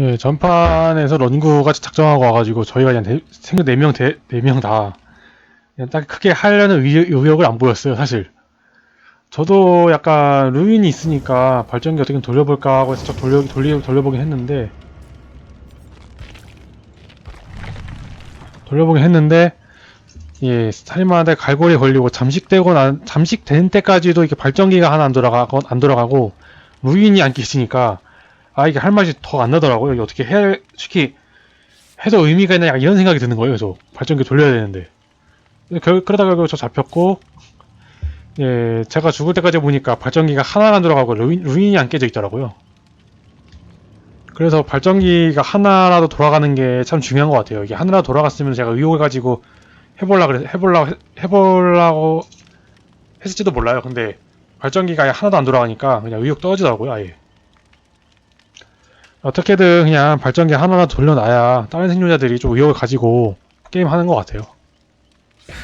예, 전판에서 런구가 작정하고 와가지고 저희가 그냥 네, 생각 4명, 대, 4명 다 그냥 딱 크게 하려는 의, 의욕을 안 보였어요, 사실. 저도 약간 루인이 있으니까 발전기 어떻게 돌려볼까 하고 살짝 돌려, 돌리, 돌려보긴 했는데 돌려보긴 했는데 예, 살인마한테 갈고리 걸리고 잠식되고 난, 잠식된 때까지도 이렇게 발전기가 하나 안 돌아가고, 안 돌아가고, 루인이 안 계시니까, 아, 이게 할 맛이 더 안 나더라고요. 이게 어떻게 해, 솔직히, 해도 의미가 있나, 이런 생각이 드는 거예요. 저 발전기 돌려야 되는데. 결, 그러다가 결국 저 잡혔고, 예, 제가 죽을 때까지 보니까 발전기가 하나가 안 돌아가고, 루인, 루인이 안 깨져 있더라고요. 그래서 발전기가 하나라도 돌아가는 게 참 중요한 것 같아요. 이게 하나라도 돌아갔으면 제가 의욕을 가지고 해볼라 그래 해볼라 해- 해보려고 했을지도 몰라요. 근데 발전기가 하나도 안 돌아가니까 그냥 의욕 떨어지더라고요. 아예. 어떻게든 그냥 발전기 하나라도 돌려놔야 다른 생존자들이 좀 의욕을 가지고 게임 하는 것 같아요.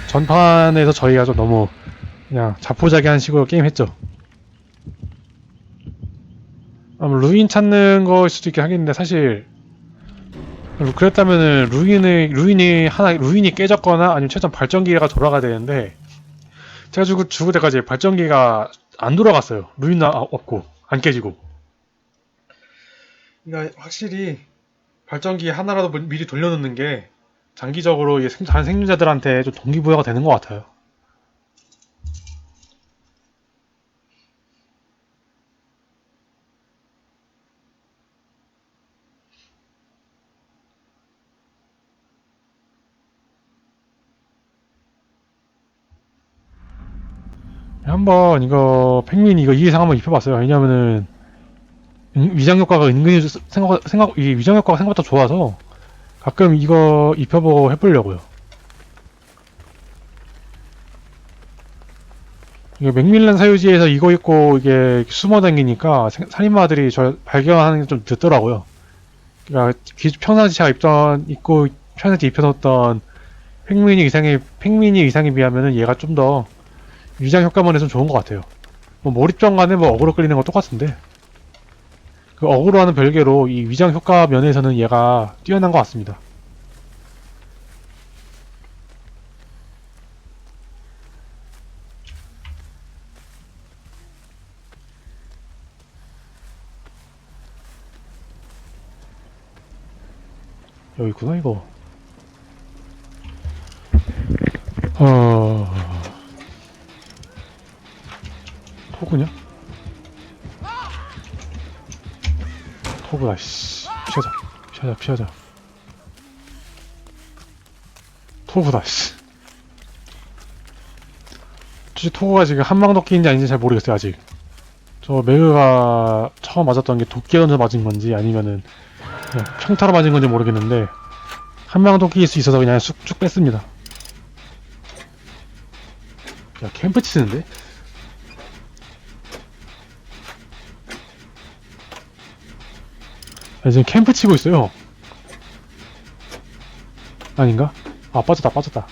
전판에서 저희가 좀 너무 그냥 자포자기한 식으로 게임 했죠. 아마 루인 찾는 거일 수도 있긴 하겠는데 사실 그랬다면은 루인이 루인이 하나 루인이 깨졌거나 아니면 최소한 발전기가 돌아가야 되는데 제가 죽을 죽을 때까지 발전기가 안 돌아갔어요. 루인 나 없고 안 깨지고. 그러니까 확실히 발전기 하나라도 미- 미리 돌려놓는 게 장기적으로 다른 생존자들한테 좀 동기부여가 되는 것 같아요. 한번 이거 펭귄 이거 이 이상 한번 입혀봤어요. 왜냐면은 음, 위장 효과가 은근히 수- 생각 생각 이 위장 효과가 생각보다 좋아서 가끔 이거 입혀보고 해보려고요. 이게 맥밀란 사유지에서 이거 입고 이게 숨어 다니니까 생- 살인마들이 저 발견하는 게 좀 늦더라고요. 그러니까 기- 평상시 제가 입던 입고 평상시 입혀놓던 펭귄이 이상의 펭귄이 이상에 비하면은 얘가 좀 더 위장 효과만 해서 좋은 것 같아요. 뭐 몰입전 간에 뭐 어그로 끌리는 거 똑같은데 그 어그로와는 별개로 이 위장 효과 면에서는 얘가 뛰어난 것 같습니다. 여기 있구나 이거. 어... 토구냐? 토구다 씨. 피하자. 피하자 피하자. 토구다 씨. 혹시 토구가 지금 한방 도끼인지 아닌지 잘 모르겠어요 아직. 저 매그가 처음 맞았던 게 도끼 던져 맞은 건지 아니면은 그냥 평타로 맞은 건지 모르겠는데 한방 도끼일 수 있어서 그냥 쑥쭉 뺐습니다. 야 캠프 치는데? 아, 지금 캠프 치고 있어요. 아닌가? 아, 빠졌다, 빠졌다.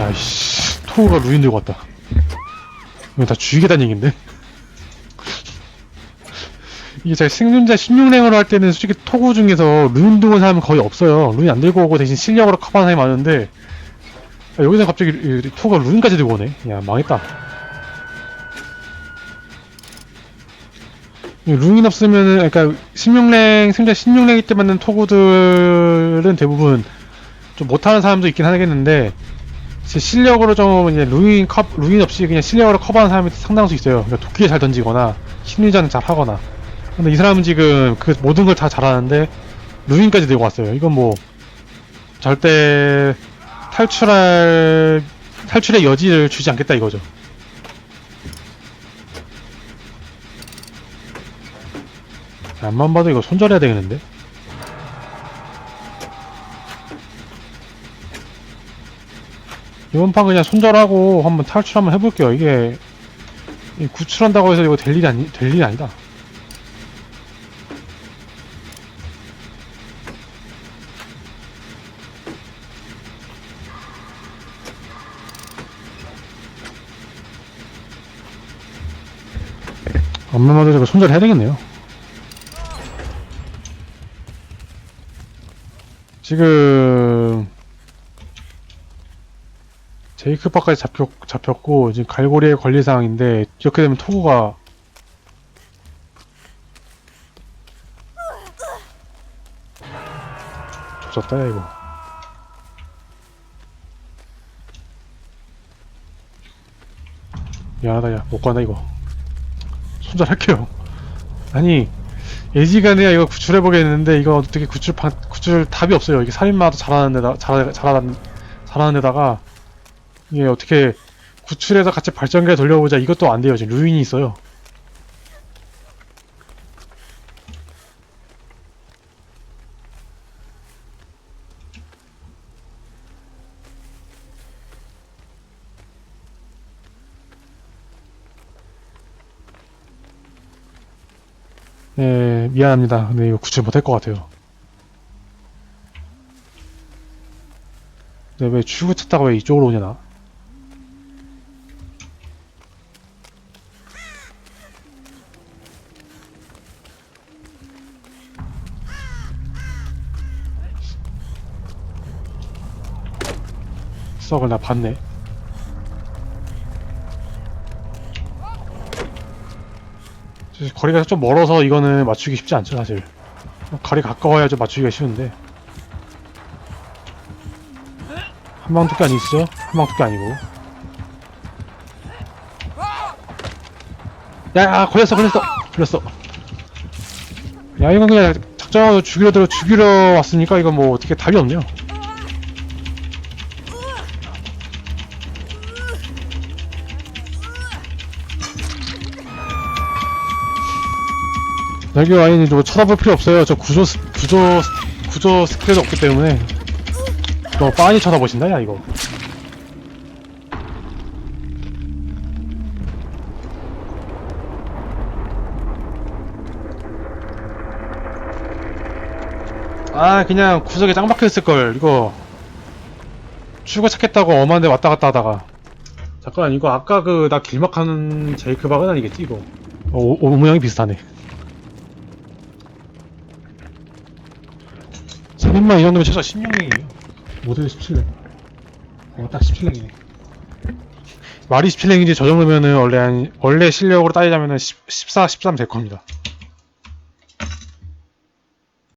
야, 이씨. 토우가 루인 들고 왔다. 이거 다 죽이겠다는 얘긴데? 이게 제가 생존자 16랭으로 할 때는 솔직히 토구 중에서 루인 들고 온 사람은 거의 없어요. 루인 안 들고 오고 대신 실력으로 커버하는 사람이 많은데, 아, 여기서 갑자기 토우가 루인까지 들고 오네. 야, 망했다. 룽인 없으면은 그러니까 16랭 생존 16랭일 때 맞는 토구들은 대부분 좀 못하는 사람도 있긴 하겠는데 제 실력으로 좀 이제 루인 컵 루인 없이 그냥 실력으로 커버하는 사람이 상당수 있어요. 그러니까 도끼를 잘 던지거나 심리전을 잘 하거나. 근데 이 사람은 지금 그 모든 걸 다 잘하는데 루인까지 들고 왔어요. 이건 뭐 절대 탈출할 탈출의 여지를 주지 않겠다 이거죠. 앞만 봐도 이거 손절해야 되겠는데? 이번 판 그냥 손절하고 한번 탈출 한번 해볼게요. 이게 이 구출한다고 해서 이거 될 일이 아니 될 일이 아니다. 엄마마도 저거 손절해야 되겠네요. 지금 제이크파까지 잡혔, 잡혔고 지금 갈고리에 걸릴 상황인데 이렇게 되면 토구가 조졌다 야 이거. 미안하다 야. 못간다 이거. 손절할게요. 아니 예지간에 이거 구출해보겠는데 이거 어떻게 구출 방, 구출 답이 없어요. 이게 살인마도 잘하는 데다 잘, 잘하는 잘하는 데다가 이게 어떻게 구출해서 같이 발전기에 돌려보자. 이것도 안 돼요. 지금 루인이 있어요 예 미안합니다. 근데 이거 구출 못할 것 같아요. 근데 왜 출구 찾다가 왜 이쪽으로 오냐 나? 썩을 나 봤네 사실 거리가 좀 멀어서 이거는 맞추기 쉽지 않죠 사실. 거리 가까워야 좀 맞추기가 쉬운데. 한방 토끼 아니시죠? 한방 토끼 아니고. 야, 야 걸렸어 걸렸어. 걸렸어. 야 이건 그냥 작정하고 죽이려 들어 죽이려 왔으니까 이건 뭐 어떻게 답이 없네요 여기 와인이 뭐 쳐다볼 필요 없어요. 저 구조 스- 구조 스- 구조 스킬도 없기 때문에. 너 빤히 쳐다보신다 야 이거. 아 그냥 구석에 짱 박혀있을 걸 이거. 출구 찾겠다고 엄한데 왔다 갔다 하다가. 잠깐 이거 아까 그 나 길막하는 제이크 박은 아니겠지 이거? 어, 오, 오 모양이 비슷하네 살인마 이 정도면 최소 16랭이에요. 모델 17랭. 어, 딱 17랭이네. 말이 17랭인지 저 정도면은 원래 한, 원래 실력으로 따지자면은 10, 14, 13 될 겁니다.